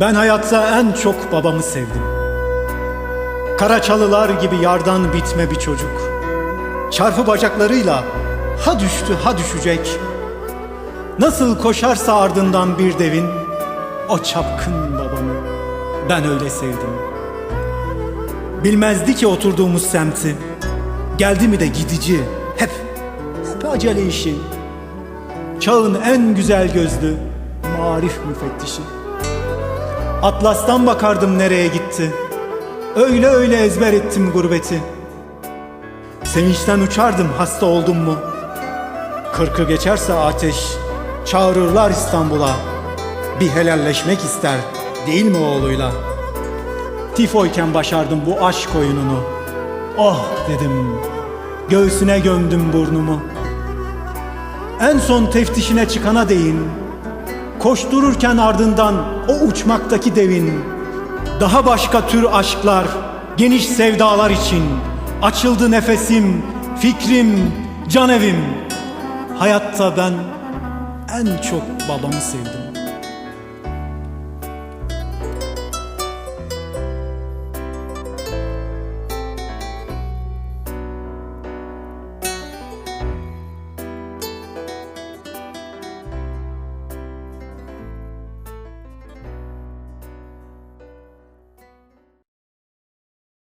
Ben hayatta en çok babamı sevdim. Karaçalılar gibi yardan bitme bir çocuk. Çarpı bacaklarıyla ha düştü ha düşecek. Nasıl koşarsa ardından bir devin, o çapkın babamı ben öyle sevdim. Bilmezdi ki oturduğumuz semti, geldi mi de gidici, hep, hep acele işi. Çağın en güzel gözlü, marif müfettişi. Atlas'tan bakardım nereye gitti. Öyle öyle ezber ettim gurbeti. Sevinçten uçardım hasta oldum mu? Kırkı geçerse ateş, çağırırlar İstanbul'a. Bir helalleşmek ister, değil mi oğluyla? Tifoyken başardım bu aşk oyununu. Oh dedim, göğsüne gömdüm burnumu. En son teftişine çıkana değin, Koştururken ardından o uçmaktaki devin Daha başka tür aşklar, geniş sevdalar için Açıldı nefesim, fikrim, can evim. Hayatta ben en çok babamı sevdim